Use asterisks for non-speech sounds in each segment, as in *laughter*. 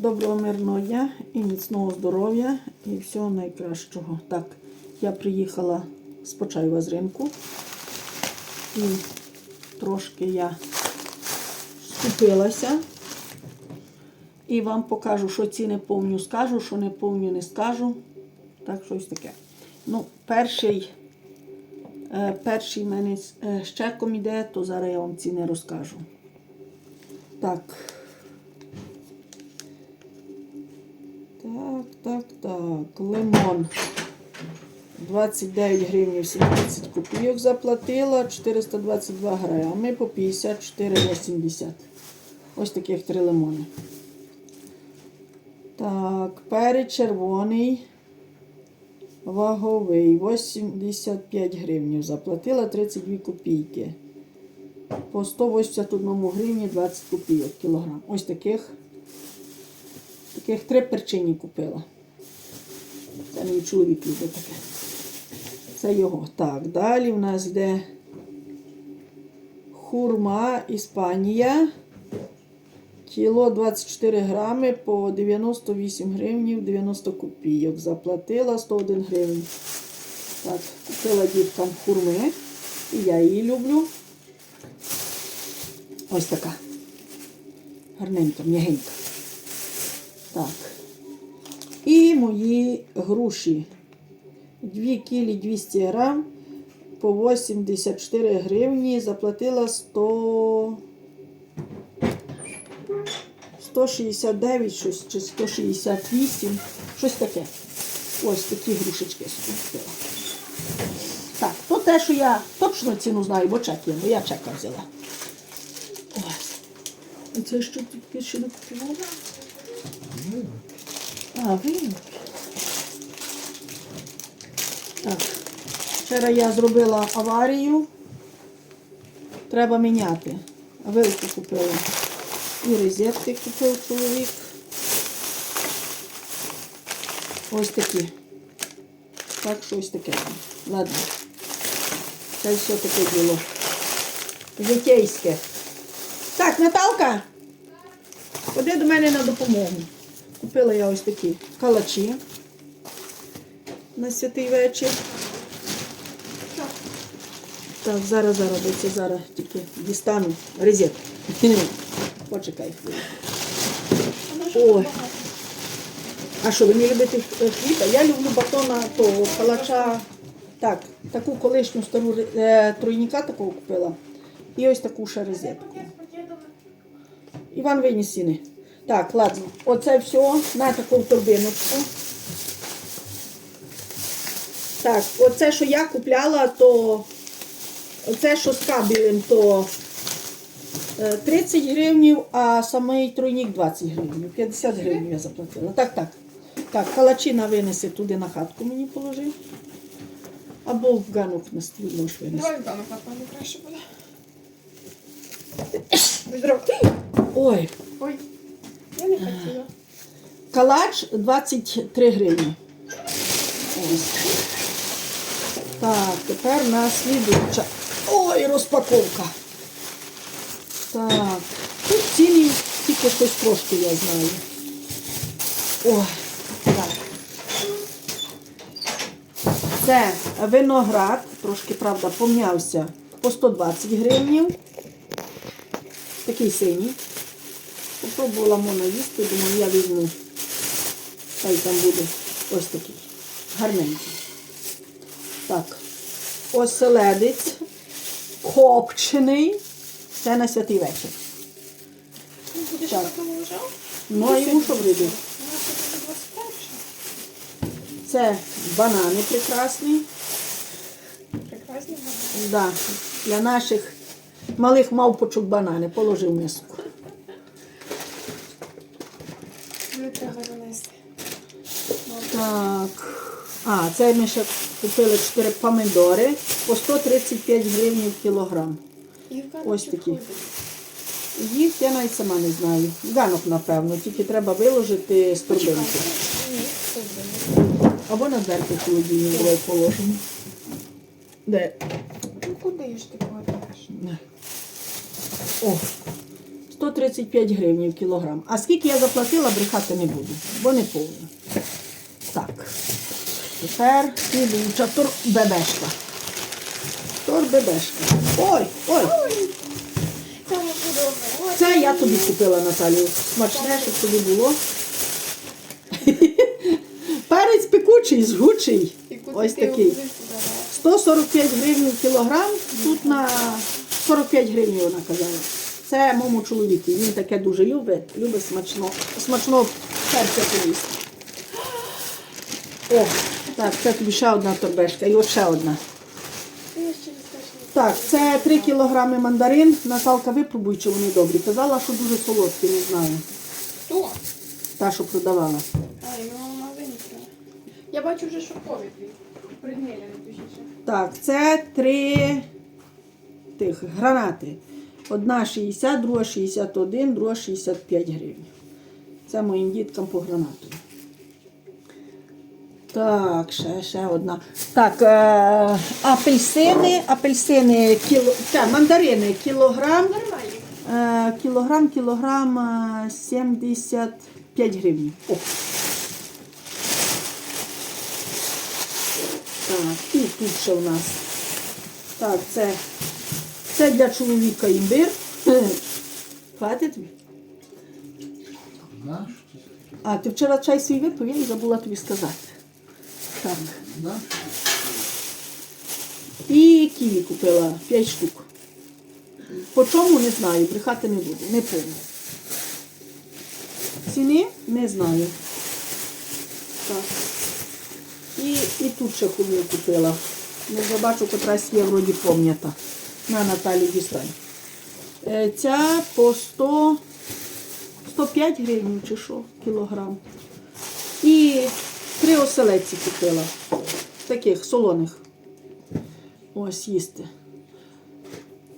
Доброго мирного дня і міцного здоров'я і всього найкращого. Так, я приїхала з Почаєва з ринку. І трошки я скупилася. І вам покажу, що ціни повню скажу, що не повню не скажу. Так, щось таке. Ну, перший, е, перший в мене е, з чеком іде, то зараз я вам ціни розкажу. Так. Так, так, так. Лимон. 29 гривень 17 копійок заплатила, 422 грами по 54,80. Ось таких три лимони. Так, перець червоний. Ваговий. 85 гривень заплатила 32 копійки. По 181 гривні 20 копійок кілограм. Ось таких. Таких три перчині купила. Це мій чоловік любить таке. Це його. Так, далі в нас йде хурма Іспанія. Кіло 24 грами по 98 гривнів 90 копійок. Заплатила 101 гривень. Так, купила діткам хурми. І я її люблю. Ось така. Гарненька, м'ягенька. Так. І мої груші. 2 кілі 200 грам по 84 гривні. Заплатила 100... 169 щось, чи 168, щось таке. Ось такі грушечки собі купила. Так, то те, що я точно ціну знаю, бо чек бо я чека взяла. Ось. І це що тут ще не купувала? А, винок. Так. Вчора я зробила аварію. Треба міняти. Вилку купила. І розетки купив чоловік. Ось такі. Так, щось таке. Ладно. Це все таке діло. Житейське. Так, Наталка. Ходи до мене на допомогу. Купила я ось такі калачі на святий вечір. Так, зараз, зараз, зараз тільки дістану розетку. *laughs* Почекай. Ой. А що, ви не любите хліба? Я люблю батона того калача. Так, таку колишню стару е, тройника такого купила. І ось таку ще розетку. Іван виніс сіни. Так, ладно. Оце все на таку торбиночку. Так, оце, що я купляла, то оце, що з кабелем, то е, 30 гривнів, а самий тройник 20 гривень. 50 гривень я заплатила. Так, так. Так, калачина винеси туди на хатку мені положи. Або в ганок на стіл можеш винести. Давай вдома, напевно, краще буде. Ой, Ой, я не хотіла. калач 23 гривні. Ось. Так, тепер наслідуюча. Ой, розпаковка. Так, тут ціни тільки щось трошки я знаю. Ой, так. Це виноград, трошки, правда, пом'явся по 120 гривнів. Такий синій. Попробувала можна їсти, думаю, я візьму. Хай там буде ось такий. Гарненький. Так. Оселедець. Копчений. Це на святий вечір. Будеш Так. Ну, а йому що вріди? У нас тут Це банани прекрасні. Прекрасні вони. Да, для наших малих мавпочок банани. Положив в миску. Не треба донести. Так. А, це ми ще купили 4 помидори по 135 гривень в кілограм. Ось такі. Їх я навіть сама не знаю. Ганок, напевно, тільки треба виложити з ходить. Або на дверку холодильник давай положимо. Де? Ну куди ж ти кладеш? О, 135 гривень в кілограм. А скільки я заплатила, брехати не буду, бо не повно. Тепер слідуюча торбебешка. Торбебешка. Ой, ой. Це я тобі купила, Наталію. Смачне, щоб тобі було. *laughs* Перець пекучий, жгучий. Ось такий. 145 гривень кілограм. Тут на 45 гривень вона казала. Це моєму чоловіку. Він таке дуже любить, любить смачно. Смачно перця поїсти. О, так, це тобі ще одна торбешка і ще одна. Так, це 3 кілограми мандарин. Наталка, випробуй, чи вони добрі. Казала, що дуже солодкі, не знаю. Хто? Та, що продавала. А, і в магазині. Я бачу вже, що ковід. Пригнили. Так, це три тих гранати. Одна 60, друга 61, друга 65 гривень. Це моїм діткам по гранату. Так, ще, ще одна. Так, е, апельсини, апельсини, кіло, та, мандарини, кілограм, е, кілограм, кілограм е, 75 гривень. О. Так, і тут ще у нас. Так, це, це для чоловіка імбир. *coughs* Хватить тобі? А, ти вчора чай свій випив, я забула тобі сказати. Так. І ківі купила 5 штук. По чому не знаю, брехати не буду, не помню. Ціни не знаю. Так. І, і тут ще хумію купила. Не забачу, котрась є вроді пом'ята. На Наталі дістань. Е, Ця по 100, 105 гривень чи що, кілограм. І три оселедці купила. Таких солоних. Ось їсти.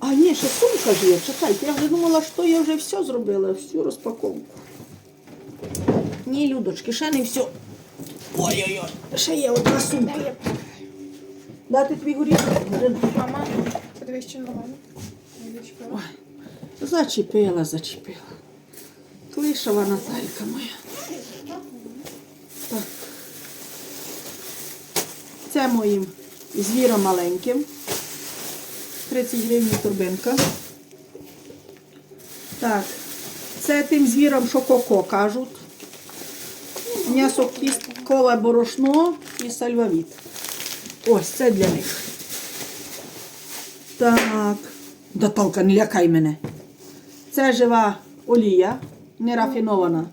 А ні, ще сумка ж є. Чекайте, я вже думала, що я вже все зробила, всю розпаковку. Ні, Людочки, ще не все. Ой-ой-ой, ще є одна сумка. Дати твій горіх? Мама, подивись, чи нормально. Ой, зачепила, зачепила. Клишова Наталька моя. Так. Це моїм звіром маленьким. 30 гривень турбинка. Так. Це тим звірам, що коко кажуть. М'ясо кісткове борошно і сальвавіт. Ось це для них. Так. Наталка, не лякай мене. Це жива олія, не рафінована.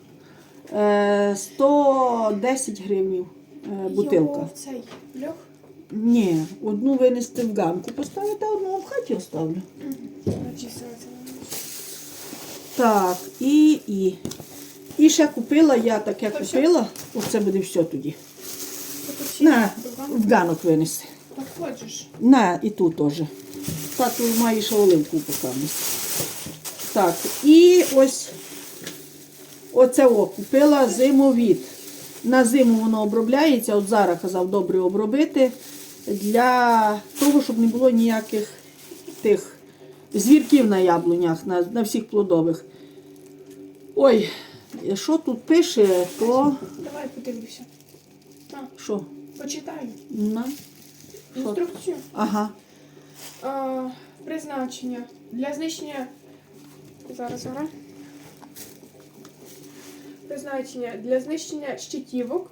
Е, 110 гривень бутилка. Льох. Ні, одну винести в ганку поставити, а одну в хаті оставлю. Так, і, і. І ще купила, я таке купила. Оце буде все тоді. На, в ганок винеси. Так хочеш. На, і тут теж. Тату має ще оливку покамість. Так, і ось оце о, купила зимовід. На зиму воно обробляється, от зараз казав добре обробити, для того, щоб не було ніяких тих звірків на яблунях, на, на всіх плодових. Ой, що тут пише, то Давай подивлюся. Що? почитай. На? Інструкцію. Ага. А, призначення. Для знищення. Зараз гора. Призначення для знищення щитівок,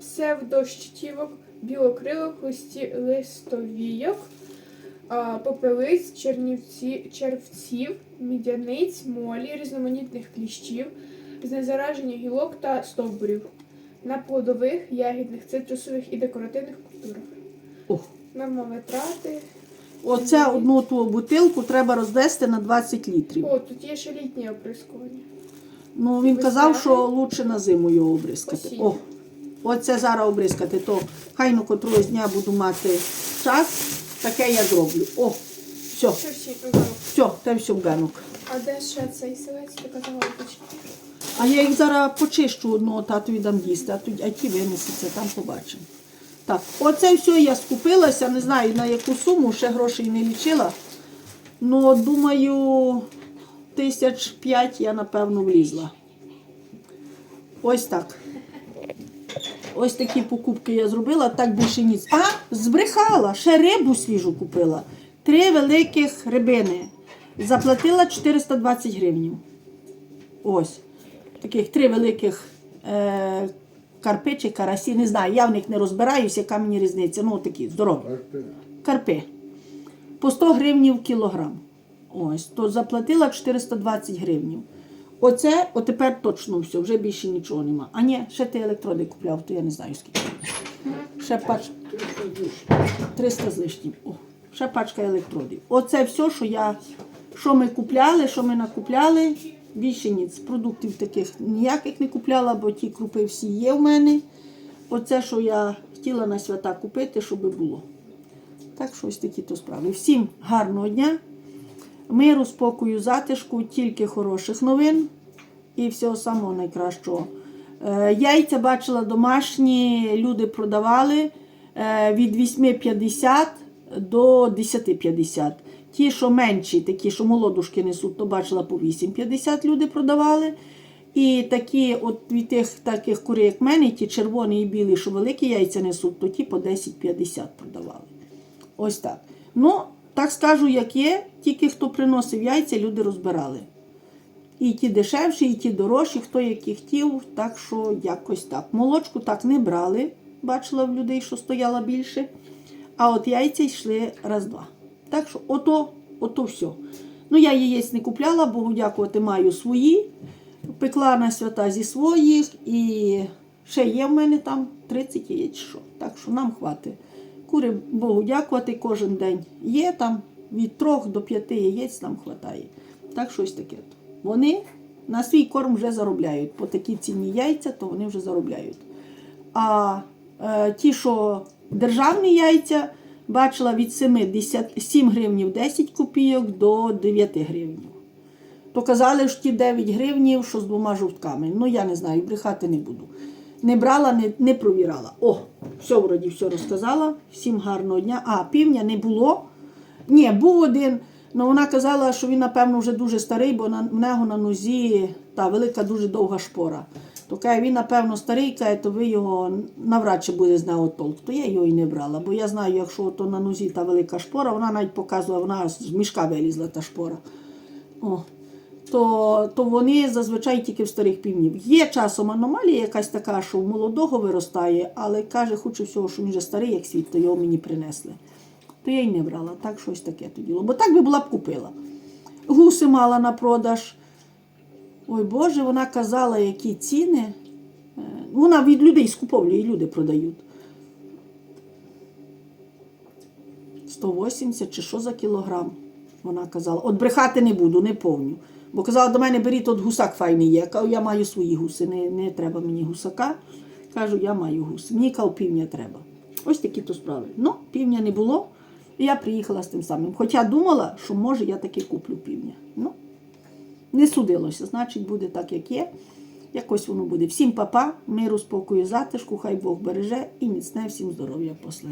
псевдощитівок, білокрилок, листі, листовійок, попелиць, чернівці, червців, мідяниць, молі, різноманітних кліщів, знезараження гілок та стовбурів на плодових, ягідних, цитрусових і декоративних культурах. О. Норма витрати. Оце одну ту бутилку треба розвести на 20 літрів. О, тут є ще літнє оприскування. Ну, він казав, що краще на зиму його. Осіннє. О, оце зараз обрискати, то хай на котрогось дня буду мати час, таке я зроблю. О, все, все, те все в ганок. А де ще цей селець? Ти казала. А я їх зараз почищу одного татові дам їсти, а тоді а ті винесеться, там побачимо. Так, оце все я скупилася, не знаю на яку суму, ще грошей не лічила. Ну, думаю, тисяч п'ять я, напевно, влізла. Ось так. Ось такі покупки я зробила, так більше ніц. А, збрехала, ще рибу свіжу купила. Три великих рибини. Заплатила 420 гривень. Ось. Таких три великих е, карпи чи карасі, не знаю, я в них не розбираюся, яка мені різниця. Ну, такі здорові. Карпи. По 100 гривнів кілограм. Ось, то заплатила 420 гривень. Оце, отепер точно все, вже більше нічого нема. А ні, ще ти електроди купляв, то я не знаю скільки. Ще пач... 300 з лишнім. О, ще пачка електродів. Оце все, що я, що ми купляли, що ми накупляли. Більше ніц. Продуктів таких ніяких не купляла, бо ті крупи всі є в мене. Оце, що я хотіла на свята купити, щоб було. Так що ось такі то справи. Всім гарного дня, миру, спокою, затишку, тільки хороших новин і всього самого найкращого. Е, Яйця бачила домашні, люди продавали е, від 8,50 до 10,50. Ті, що менші, такі, що молодушки несуть, то бачила по 8,50 люди продавали. І такі, от від тих таких курей, як мене, ті червоні і білі, що великі яйця несуть, то ті по 10,50 продавали. Ось так. Ну, так скажу, як є, тільки хто приносив яйця, люди розбирали. І ті дешевші, і ті дорожчі, хто які хотів, так що якось так. Молочку так не брали, бачила в людей, що стояла більше. А от яйця йшли раз-два. Так що ото, ото все. Ну, я яєць не купляла, Богу дякувати, маю свої. Пекла на свята зі своїх і ще є в мене там 30 яєць. Що. Так що нам хватить. Кури, Богу дякувати, кожен день є там від 3 до 5 яєць нам вистачає. Так що ось таке. Вони на свій корм вже заробляють. По такій ціні яйця, то вони вже заробляють. А е, ті, що державні яйця, бачила від 7, 10, 7 гривнів 10 копійок до 9 гривень. То казали, що ті 9 гривнів, що з двома жовтками. Ну, я не знаю, брехати не буду. Не брала, не, не провірала. О, все вроді все розказала. Всім гарного дня. А, півня не було. Ні, був один. Ну вона казала, що він, напевно, вже дуже старий, бо на в нього на нозі та велика дуже довга шпора. То каже, він, напевно, старий, каже, то ви його навряд чи буде з нього толк. То я його і не брала. Бо я знаю, якщо то на нозі та велика шпора, вона навіть показувала, вона з мішка вилізла та шпора. О, то, то вони зазвичай тільки в старих півнів. Є часом аномалія якась така, що в молодого виростає, але каже, хоче всього, що він вже старий, як світ, то його мені принесли. То я й не брала, так щось таке то діло. Бо так би була б купила. Гуси мала на продаж. Ой Боже, вона казала, які ціни. Е, Вона від людей скуповує, і люди продають. 180 чи що за кілограм, вона казала. От брехати не буду, не повню. Бо казала, до мене беріть от гусак файний є. Кажу, я маю свої гуси, не, не треба мені гусака. Кажу, я маю гуси. Мені кав півня треба. Ось такі то справи. Ну, півня не було. І я приїхала з тим самим. Хоча думала, що може я таки куплю півня. Ну, не судилося, значить, буде так, як є. Якось воно буде. Всім папа, миру, спокою, затишку, хай Бог береже і міцне всім здоров'я после.